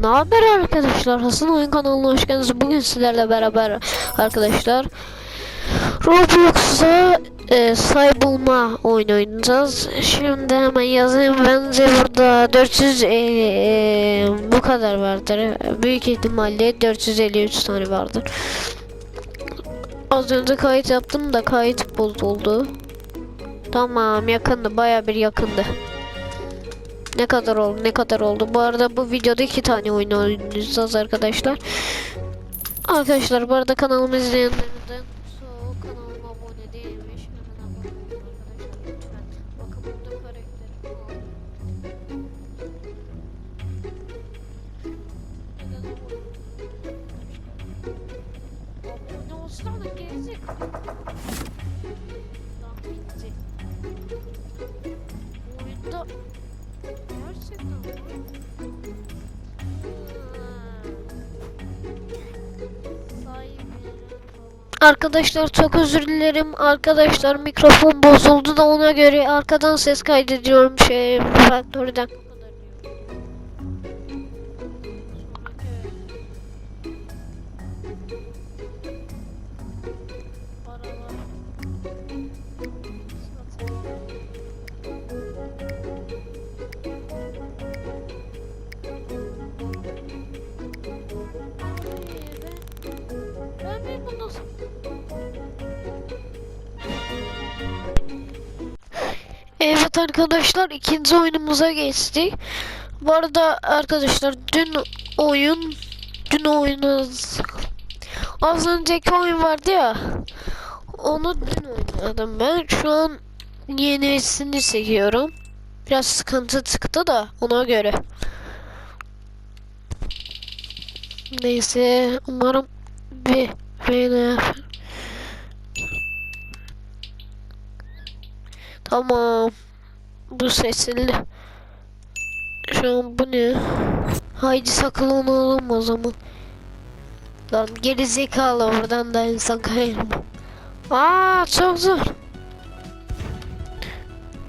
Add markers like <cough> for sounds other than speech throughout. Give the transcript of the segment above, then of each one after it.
Ne haber arkadaşlar? Hasan Oyun kanalına hoş geldiniz. Bugün sizlerle beraber arkadaşlar Roblox'a e, say bulma oyunu oynayacağız. Şimdi hemen yazayım. Bence burada 400 e, e, bu kadar vardır. Büyük ihtimalle 453 tane vardır. Az önce kayıt yaptım da kayıt bozuldu. Tamam yakındı. Baya bir yakındı. Ne kadar oldu ne kadar oldu. Bu arada bu videoda iki tane oyun oynayacağız arkadaşlar. Arkadaşlar bu arada kanalımı izleyenlerden so kanalıma abone değilmiş. Hemen abone olun arkadaşlar lütfen. Bakın burada karakterim var. Neden abone- Abone olsana gerizekalı. Arkadaşlar çok özür dilerim. Arkadaşlar mikrofon bozuldu da ona göre arkadan ses kaydediyorum şey faktörden. Arkadaşlar ikinci oyunumuza geçtik. Bu arada arkadaşlar dün oyun dün oyunuz az önceki oyun vardı ya onu dün oynadım ben. Şu an yenisini çekiyorum. Biraz sıkıntı çıktı da ona göre. Neyse umarım bir beni Tamam. Bu seçildi. Şu an bu ne? Haydi saklanalım o zaman. Lan geri zekalı buradan da insan kayır? Aa çok zor.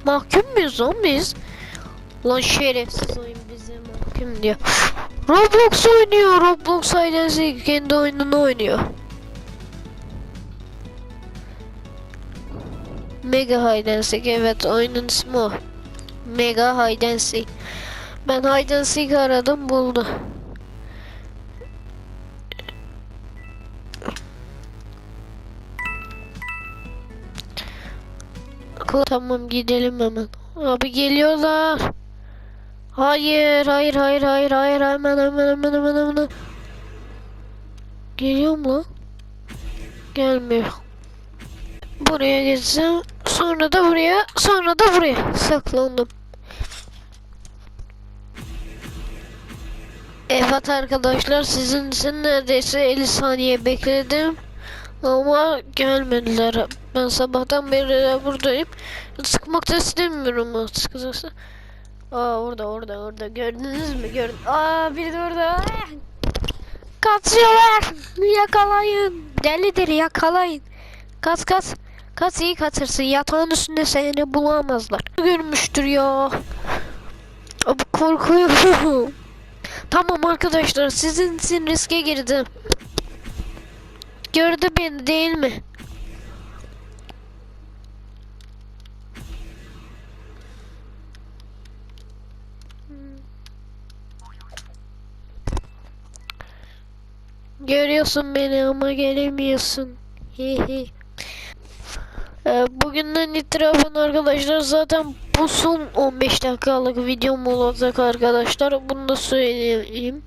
Mahkum muyuz lan biz? Lan şerefsiz oyun bize mahkum diyor. Roblox oynuyor. Roblox ailesi kendi oyununu oynuyor. Mega Hide evet oyunun ismi o. Mega Hide and Seek. Ben Hide and Seek aradım buldu. Tamam gidelim hemen. Abi geliyorlar. Hayır, hayır, hayır, hayır, hayır, hemen, hemen, hemen, hemen, hemen. Geliyor mu? Gelmiyor. Buraya geçeceğim. Sonra da buraya, sonra da buraya saklandım. Evet arkadaşlar sizin için neredeyse 50 saniye bekledim. Ama gelmediler. Ben sabahtan beri buradayım. Sıkmak da istemiyorum açıkçası. Aa orada orada orada gördünüz mü? Gördüm. Aa biri de orada. Kaçıyorlar. Yakalayın. Delidir yakalayın. Kaç kaç. Kaç iyi kaçırsın. Yatağın üstünde seni bulamazlar. Görmüştür ya. Korkuyorum. tamam arkadaşlar sizin için riske girdim. Gördü beni değil mi? Görüyorsun beni ama gelemiyorsun. Hehe. Ee, bugünden itibaren arkadaşlar zaten bu son 15 dakikalık videom olacak arkadaşlar. Bunu da söyleyeyim.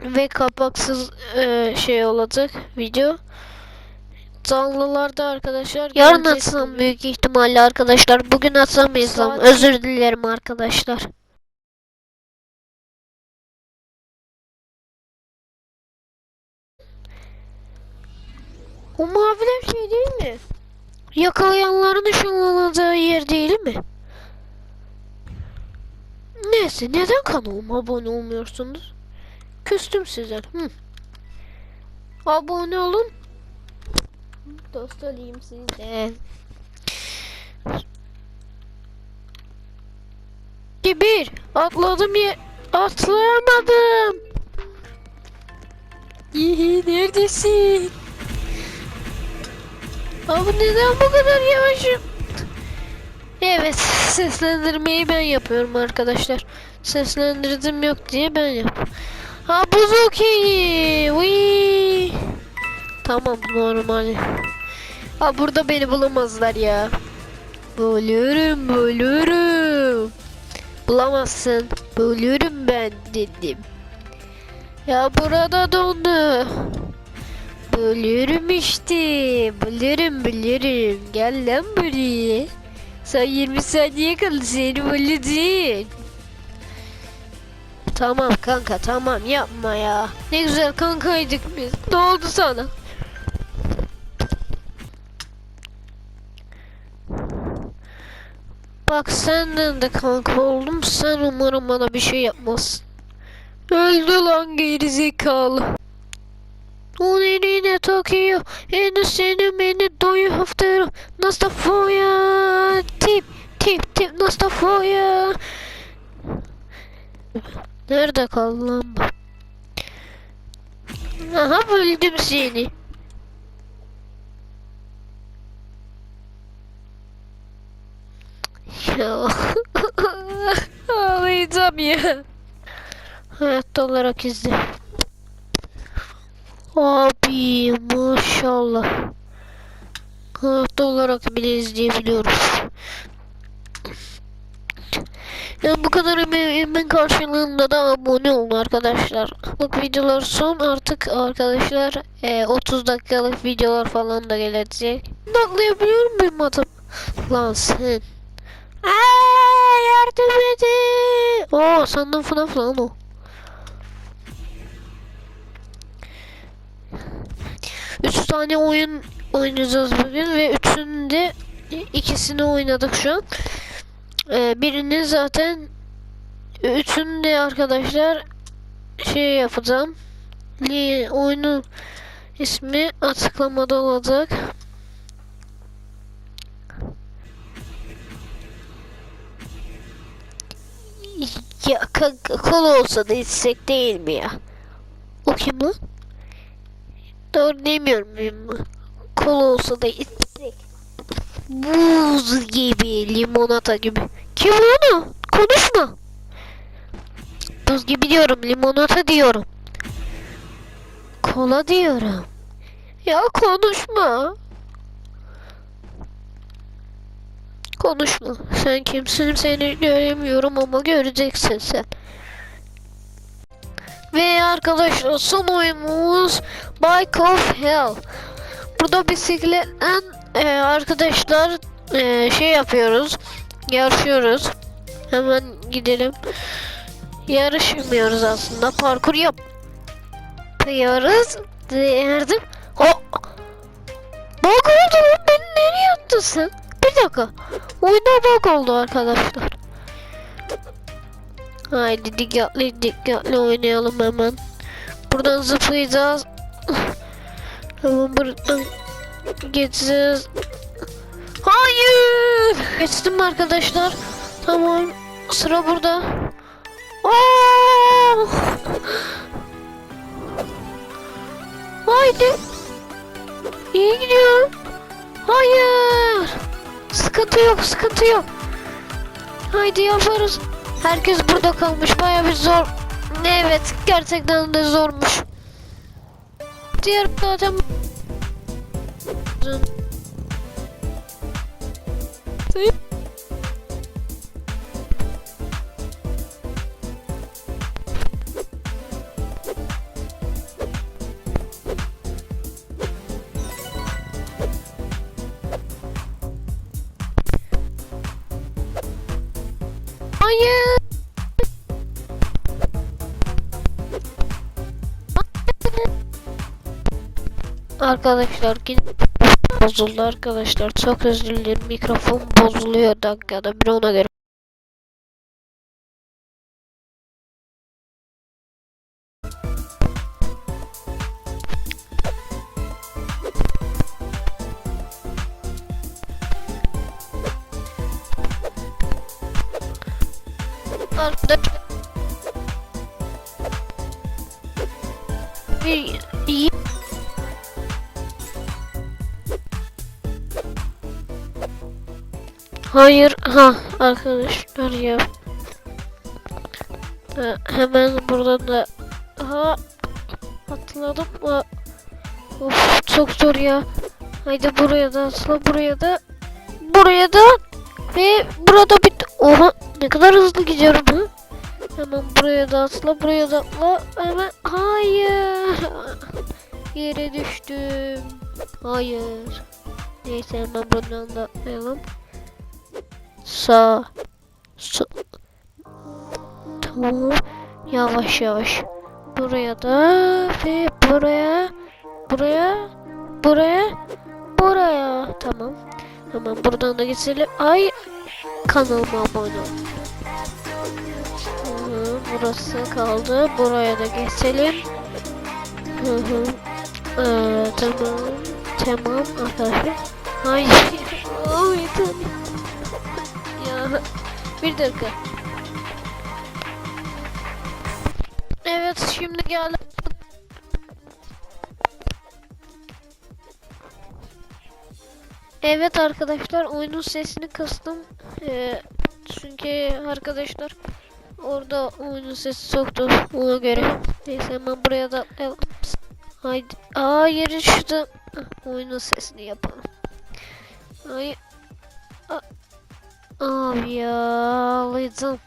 Ve kapaksız e, şey olacak video. Canlılarda arkadaşlar. Yarın atsam büyük ihtimalle arkadaşlar. Bugün atsamayacağım. Saat- Özür dilerim arkadaşlar. O maviler şey değil? Yakalayanların ışınlanacağı yer değil mi? Neyse neden kanalıma abone olmuyorsunuz? Küstüm size. Hı. Abone olun. Dost olayım sizden. Bir atladım ye Atlayamadım. İyi neredesin? Abi neden bu kadar yavaşım? Evet seslendirmeyi ben yapıyorum arkadaşlar. Seslendirdim yok diye ben yap. Ha buzuki. Wii. Tamam normal. Ha burada beni bulamazlar ya. Bulurum bulurum. Bulamazsın. Bulurum ben dedim. Ya burada dondu. Bulurum işte. Bulurum bulurum. Gel lan buraya. Sen 20 saniye kaldı seni bulacağım. Tamam kanka tamam yapma ya. Ne güzel kankaydık biz. Ne oldu sana? Bak senden de kanka oldum. Sen umarım bana bir şey yapmazsın. Öldü lan gerizekalı. Nereye Tokyo? En seni beni doyu haftaya. Nastafoya. Tip tip tip Nastafoya. Nerede kaldı lan bu? Aha buldum seni. Ya. <laughs> Ağlayacağım ya. Hayatta olarak izle. Abi maşallah. Hayatta olarak bile izleyebiliyoruz. Yani bu kadar emeğimin karşılığında da abone olun arkadaşlar. Bak videolar son artık arkadaşlar e, 30 dakikalık videolar falan da gelecek. Naklayabiliyor muyum adam? Lan sen. Aa, yardım edin. Oo sandım FNAF lan o. tane oyun oynayacağız bugün ve üçünde ikisini oynadık şu an. Ee, birini zaten üçünde arkadaşlar şey yapacağım. Oyunun ismi açıklamada olacak. Ya kol olsa da içsek değil mi ya? O kim lan? Doğru demiyor muyum? Kol olsa da içsek. Buz gibi, limonata gibi. Kim onu? Konuşma. Buz gibi diyorum, limonata diyorum. Kola diyorum. Ya konuşma. Konuşma. Sen kimsin seni göremiyorum ama göreceksin sen. Ve arkadaşlar son oyunumuz Bike of Hell. Burada bisikletten e, arkadaşlar e, şey yapıyoruz. Yarışıyoruz. Hemen gidelim. Yarışmıyoruz aslında. Parkur yapıyoruz. Derdim. Ho! Bug oldu. Beni nereye attın sen? Bir dakika. Oyunda bug oldu arkadaşlar. Haydi dikkatli dikkatli oynayalım hemen. Buradan zıplayacağız. Hemen buradan geçeceğiz. Hayır! Geçtim arkadaşlar. Tamam. Sıra burada. Aa! Haydi. İyi gidiyor. Hayır. Sıkıntı yok, sıkıntı yok. Haydi yaparız. Herkes burada kalmış. Baya bir zor. Evet, gerçekten de zormuş. Diğer zaten Arkadaşlar gidip bozuldu arkadaşlar. Çok özür dilerim. Mikrofon bozuluyor dakikada. Bir ona göre. Arkadaşlar. Bir Hayır ha arkadaşlar ya. Ha, hemen buradan da ha atladım mı? Of çok zor ya. Haydi buraya da atla buraya da buraya da ve burada bir oha ne kadar hızlı gidiyorum ha. Hemen buraya da atla buraya da atla hemen hayır yere düştüm hayır neyse hemen buradan da atlayalım sağ sol tamam yavaş yavaş buraya da ve buraya buraya buraya buraya tamam hemen buradan da geçelim ay kanalıma abone ol burası kaldı. Buraya da geçelim. Hı hı. Ee, tamam. Tamam arkadaşlar. Hayır. <laughs> Bir dakika. Evet şimdi geldim. Evet arkadaşlar oyunun sesini kıstım. Ee, çünkü arkadaşlar Orada oyunun sesi çoktu ona göre. Neyse hemen buraya da atlayalım. Haydi. Aa yeri şurada. Oyunun sesini yapalım. Ay. A- Abi ya ağlayacağım.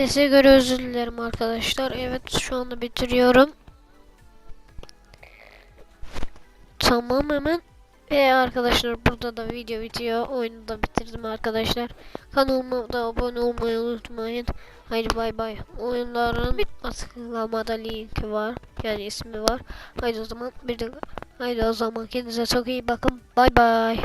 Sese göre özür dilerim arkadaşlar. Evet şu anda bitiriyorum. Tamam hemen. Ve arkadaşlar burada da video bitiyor. Oyunu da bitirdim arkadaşlar. Kanalıma da abone olmayı unutmayın. Haydi bay bay. Oyunların açıklamada linki var. Yani ismi var. Haydi o zaman bir de Haydi o zaman kendinize çok iyi bakın. Bay bay.